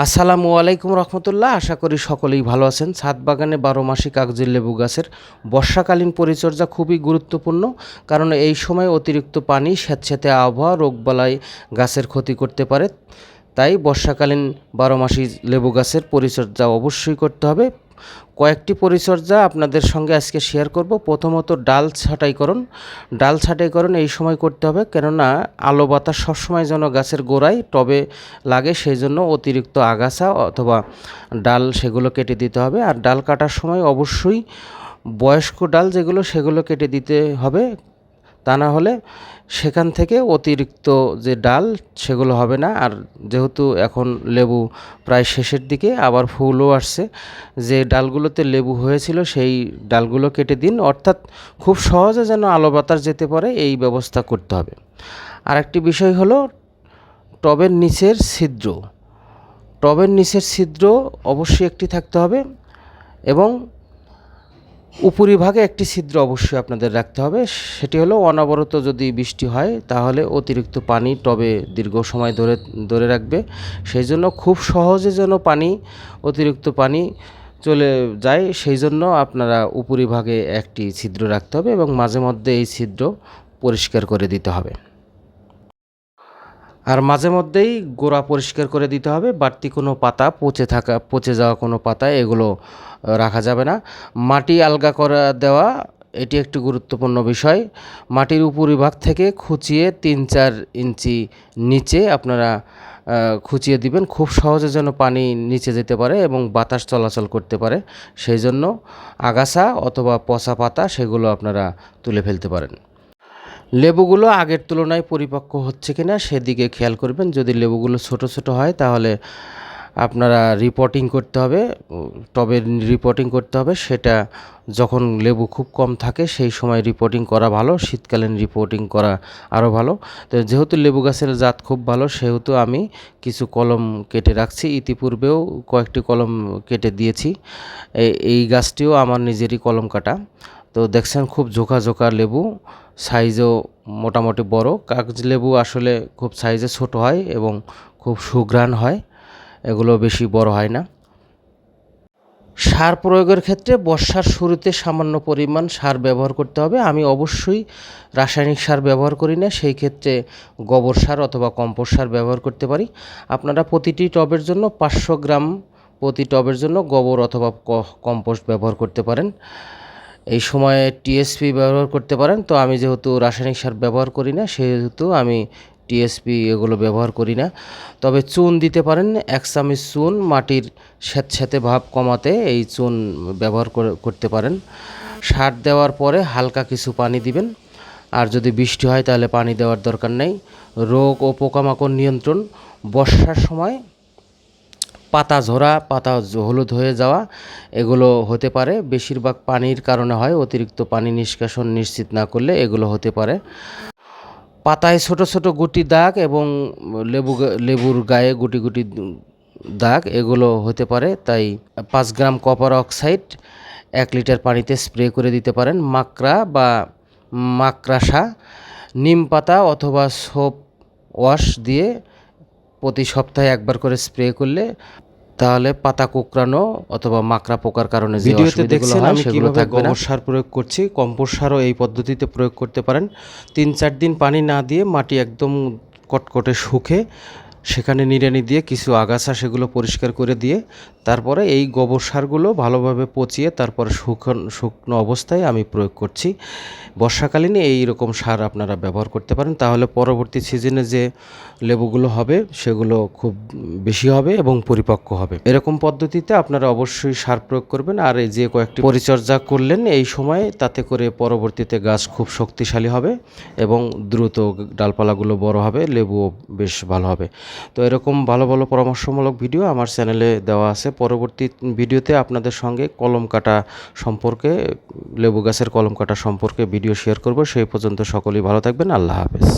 আসসালামু আলাইকুম রহমতুল্লাহ। আশা করি সকলেই ভালো আছেন। ছাদ বাগানে বারো মাসি কাগজের লেবু গাছের বর্ষাকালীন পরিচর্যা খুবই গুরুত্বপূর্ণ, কারণ এই সময় অতিরিক্ত পানি স্যাঁতস্যাঁতে আবহাওয়া রোগবালাই গাছের ক্ষতি করতে পারে। তাই বর্ষাকালীন বারো মাসি লেবু গাছের পরিচর্যা অবশ্যই করতে হবে। কয়েকটি পরিচর্যা আপনাদের সঙ্গে আজকে শেয়ার করব। প্রথমত ডাল ছাঁটাইকরণ ডাল ছাঁটাইকরণ এই সময় করতে হবে। কেননা আলো বাতাস সবসময় যেন গাছের গোড়ায় টবে লাগে, সেই জন্য অতিরিক্ত আগাছা অথবা ডাল সেগুলো কেটে দিতে হবে। আর ডাল কাটার সময় অবশ্যই বয়স্ক ডাল যেগুলো, সেগুলো কেটে দিতে হবে। তা না হলে সেখান থেকে অতিরিক্ত যে ডাল, সেগুলো হবে না। আর যেহেতু এখন লেবু প্রায় শেষের দিকে, আবার ফুলও আসছে। যে ডালগুলোতে লেবু হয়েছিল, সেই ডালগুলো কেটে দিন। অর্থাৎ খুব সহজে যেন আলো বাতাস যেতে পারে, এই ব্যবস্থা করতে হবে। আরেকটি বিষয় হলো, টবের নিচের ছিদ্র। টবের নিচের ছিদ্র অবশ্যই একটি থাকতে হবে এবং উপরিভাগে একটি ছিদ্র অবশ্যই আপনাদের রাখতে হবে। সেটি হলো অনবরত যদি বৃষ্টি হয়, তাহলে অতিরিক্ত পানি টবে দীর্ঘ সময় ধরে ধরে রাখবে। সেই জন্য খুব সহজে যেন পানি, অতিরিক্ত পানি চলে যায় সেই জন্য আপনারা উপরিভাগে একটি ছিদ্র রাখতে হবে এবং মাঝে মধ্যে এই ছিদ্র পরিষ্কার করে দিতে হবে। আর মাঝে মধ্যেই গোড়া পরিষ্কার করে দিতে হবে, বাড়তি কোনো পাতা পচে থাকা, পচে যাওয়া কোনো পাতা এগুলো রাখা যাবে না। মাটি আলগা করা দেওয়া, এটি একটি গুরুত্বপূর্ণ বিষয়। মাটির উপরিভাগ থেকে খুঁচিয়ে তিন চার ইঞ্চি নিচে আপনারা খুঁচিয়ে দিবেন। খুব সহজে যেন পানি নিচে যেতে পারে এবং বাতাস চলাচল করতে পারে। সেই জন্য আগাছা অথবা পচা পাতা সেগুলো আপনারা তুলে ফেলতে পারেন। লেবুগুলো আগের তুলনায় পরিপক্ক হচ্ছে কিনা সেদিকে খেয়াল করবেন। যদি লেবুগুলো ছোট ছোট হয় তাহলে আপনারা রিপোর্টিং করতে হবে টবের রিপোর্টিং করতে হবে। সেটা যখন লেবু খুব কম থাকে সেই সময় রিপোর্টিং করা ভালো, শীতকালীন রিপোর্টিং করা আরও ভালো। তো যেহেতু লেবু গাছের জাত খুব ভালো, সেহেতু আমি কিছু কলম কেটে রাখছি। ইতিপূর্বেও কয়েকটি কলম কেটে দিয়েছি। এই গাছটিও আমার নিজেরই কলম কাটা। তো দেখছেন খুব ঝোঁকা ঝোঁকা লেবু, সাইজও মোটামুটি বড়। কাগজ লেবু আসলে খুব সাইজে ছোট হয় এবং খুব সুঘ্রাণ হয়, এগুলো বেশি বড় হয় না। সার প্রয়োগের ক্ষেত্রে বর্ষার শুরুতে সামান্য পরিমাণ সার ব্যবহার করতে হবে। আমি অবশ্যই রাসায়নিক সার ব্যবহার করি না, সেই ক্ষেত্রে গোবর সার অথবা কম্পোস্ট সার ব্যবহার করতে পারি। আপনারা প্রতিটি টবের জন্য পাঁচশো গ্রাম প্রতি টবের জন্য গোবর অথবা কম্পোস্ট ব্যবহার করতে পারেন। এই সময়ে টিএসপি ব্যবহার করতে পারেন। তো আমি যেহেতু রাসায়নিক সার ব্যবহার করি না, সেহেতু আমি টিএসপি এগুলো ব্যবহার করি না। তবে চুন দিতে পারেন এক চুন মাটির স্যাঁতস্যাঁতে ভাব কমাতে এই চুন ব্যবহার করতে পারেন। সার দেওয়ার পরে হালকা কিছু পানি দিবেন। আর যদি বৃষ্টি হয় তাহলে পানি দেওয়ার দরকার নেই। রোগ ও পোকামাকড় নিয়ন্ত্রণ। বর্ষার সময় পাতা ঝরা, পাতা হলুদ হয়ে যাওয়া, এগুলো হতে পারে। বেশিরভাগ পানির কারণে হয়, অতিরিক্ত পানি নিষ্কাশন নিশ্চিত না করলে এগুলো হতে পারে। পাতায় ছোট ছোট গুটি দাগ এবং লেবু লেবুর গায়ে গুটি গুটি দাগ, এগুলো হতে পারে। তাই পাঁচ গ্রাম কপার অক্সাইড এক লিটার পানিতে স্প্রে করে দিতে পারেন। মাকড়া বা মাকড়াসা, নিম পাতা অথবা সোপ ওয়াশ দিয়ে প্রতি সপ্তাহে একবার করে স্প্রে করলে তাহলে পাতা কুকরানো অথবা মাকড়া পোকার কারণে যে ভিডিওতে দেখছেন হয় আমি কীভাবে কীভাবে থাকবে না। গোবর সার প্রয়োগ করছি কম্পোস্ট সারও এই পদ্ধতিতে প্রয়োগ করতে পারেন। তিন চার দিন পানি না দিয়ে মাটি একদম কটকটে শুকে সেখানে নিড়ানি দিয়ে কিছু আগাছা সেগুলো পরিষ্কার করে দিয়ে তারপরে এই গোবর সারগুলো ভালোভাবে পচিয়ে তারপরে শুকনো শুকনো অবস্থায় আমি প্রয়োগ করছি। বর্ষাকালীন এই রকম সার আপনারা ব্যবহার করতে পারেন। তাহলে পরবর্তী সিজনে যে লেবুগুলো হবে সেগুলো খুব বেশি হবে এবং পরিপক্ক হবে। এরকম পদ্ধতিতে আপনারা অবশ্যই সার প্রয়োগ করবেন। আর এই যে কয়েকটি পরিচর্যা করলেন এই সময় তাতে করে পরবর্তীতে গাছ খুব শক্তিশালী হবে এবং দ্রুত ডালপালাগুলো বড় হবে, লেবুও বেশ ভালো হবে। তো এরকম ভালো ভালো পরামর্শমূলক ভিডিও আমার চ্যানেলে দেওয়া আছে। পরবর্তী ভিডিওতে আপনাদের সঙ্গে কলম কাটা সম্পর্কে, লেবু গাছের কলম কাটা সম্পর্কে ভিডিও শেয়ার করব। সেই পর্যন্ত সকলেই ভালো থাকবেন। আল্লাহ হাফেজ।